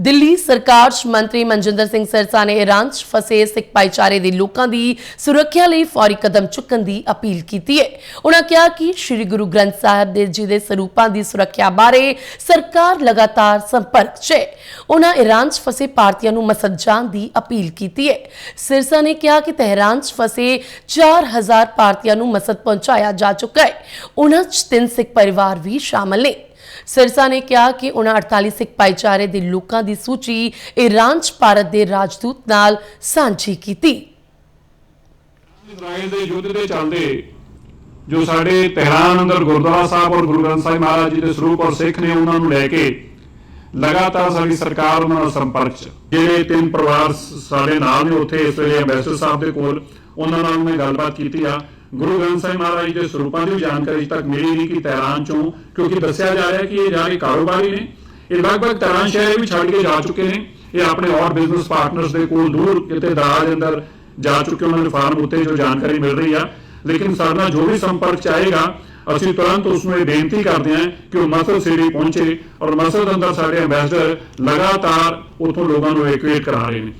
ਦਿੱਲੀ ਸਰਕਾਰ 'ਚ ਮੰਤਰੀ ਮਨਜਿੰਦਰ ਸਿੰਘ ਸਿਰਸਾ ਨੇ ਇਰਾਨ 'ਚ ਫਸੇ ਸਿੱਖ ਭਾਈਚਾਰੇ ਦੇ ਲੋਕਾਂ ਦੀ ਸੁਰੱਖਿਆ ਲਈ ਫੌਰੀ ਕਦਮ ਚੁੱਕਣ ਦੀ ਅਪੀਲ ਕੀਤੀ ਹੈ। ਉਹਨਾਂ ਕਿਹਾ ਕਿ ਸ੍ਰੀ ਗੁਰੂ ਗ੍ਰੰਥ ਸਾਹਿਬ ਦੇ ਜੀ ਦੇ ਸਰੂਪਾਂ ਦੀ ਸੁਰੱਖਿਆ ਬਾਰੇ ਸਰਕਾਰ ਲਗਾਤਾਰ ਸੰਪਰਕ 'ਚ ਹੈ। ਉਹਨਾਂ ਇਰਾਨ 'ਚ ਫਸੇ ਭਾਰਤੀਆਂ ਨੂੰ ਮਸਦ ਜਾਣ ਦੀ ਅਪੀਲ ਕੀਤੀ ਹੈ। ਸਿਰਸਾ ਨੇ ਕਿਹਾ ਕਿ ਤਹਿਰਾਨ 'ਚ ਫਸੇ 4000 ਭਾਰਤੀਆਂ ਨੂੰ ਮਸਦ ਪਹੁੰਚਾਇਆ ਜਾ ਚੁੱਕਾ ਹੈ। ਉਹਨਾਂ 'ਚ ਤਿੰਨ ਸਿੱਖ ਪਰਿਵਾਰ ਵੀ ਸ਼ਾਮਲ ਨੇ। ਸਿਰਸਾ ਨੇ ਕਿਹਾ ਕਿ ਉਹਨਾਂ 48 ਸਿੱਖ ਭਾਈਚਾਰੇ ਦੇ ਲੋਕਾਂ ਦੀ ਸੂਚੀ ਇਰਾਨ 'ਚ ਭਾਰਤ ਦੇ ਰਾਜਦੂਤ ਨਾਲ ਸਾਂਝੀ ਕੀਤੀ। ਇਜ਼ਰਾਈਲ ਦੇ ਯੁੱਧ ਦੇ ਚੱਲਦੇ ਜੋ ਸਾਡੇ ਤਹਿਰਾਨ ਅੰਦਰ ਗੁਰਦੁਆਰਾ ਸਾਹਿਬ ਔਰ ਗੁਰੂ ਗ੍ਰੰਥ ਸਾਹਿਬ ਮਹਾਰਾਜ ਜੀ ਦੇ ਸਰੂਪ ਔਰ ਸਿੱਖ ਨੇ ਉਹਨਾਂ ਨੂੰ ਲੈ ਕੇ ਲਗਾਤਾਰ ਸਾਡੀ ਸਰਕਾਰ ਉਹਨਾਂ ਨਾਲ ਸੰਪਰਕ 'ਚ। ਜਿਹੜੇ ਤਿੰਨ ਪਰਿਵਾਰ ਸ- ਸਾਡੇ ਨਾਲ ਨੇ ਉੱਥੇ ਇਸ ਵੇਲੇ ਐਮਬੈਸਡਰ ਸਾਹਿਬ ਦੇ ਕੋਲ ਉਹਨਾਂ ਨਾਲ ਮੈਂ ਗੱਲਬਾਤ ਕੀਤੀ ਆ। ਗੁਰੂ ਗ੍ਰੰਥ ਸਾਹਿਬ ਮਹਾਰਾਜ ਦੇ ਸਰੂਪਾਂ ਦੀ ਜਾਣਕਾਰੀ ਤੱਕ ਮਿਲੀ ਨਹੀਂ ਕਿ ਤਹਿਰਾਨ ਚੋਂ, ਕਿਉਂਕਿ ਦੱਸਿਆ ਜਾ ਰਿਹਾ ਕਿ ਇਹ ਜਾ ਕਾਰੋਬਾਰੀ ਨੇ। ਇਹ ਲਗਭਗ ਤਹਿਰਾਨ ਸ਼ਹਿਰ ਵੀ ਛੱਡ ਕੇ ਜਾ ਚੁੱਕੇ ਨੇ। ਇਹ ਆਪਣੇ ਔਰ ਬਿਜ਼ਨਸ ਪਾਰਟਨਰਸ ਦੇ ਕੋਲ ਦੂਰ ਕਿਤੇ ਦਰਾਜ ਅੰਦਰ ਜਾ ਚੁੱਕੇ ਉਹਨਾਂ ਦੇ ਫਾਰਮ ਉੱਤੇ ਜੋ ਜਾਣਕਾਰੀ ਮਿਲ ਰਹੀ ਆ। ਲੇਕਿਨ ਸਾਡੇ ਨਾਲ ਜੋ ਵੀ ਸੰਪਰਕ ਚ ਆਏਗਾ, ਅਸੀਂ ਤੁਰੰਤ ਉਸ ਨੂੰ ਇਹ ਬੇਨਤੀ ਕਰਦੇ ਹਾਂ ਕਿ ਉਹ ਮਸਲ ਸਿਟੀ ਪਹੁੰਚੇ ਔਰ ਮਸਲ ਅੰਦਰ ਸਾਡੇ ਐਮਬੈਸਡਰ ਲਗਾਤਾਰ ਉਥੋਂ ਲੋਕਾਂ ਨੂੰ ਇਵੈਕੂਏਟ ਕਰਾ ਰਹੇ ਨੇ।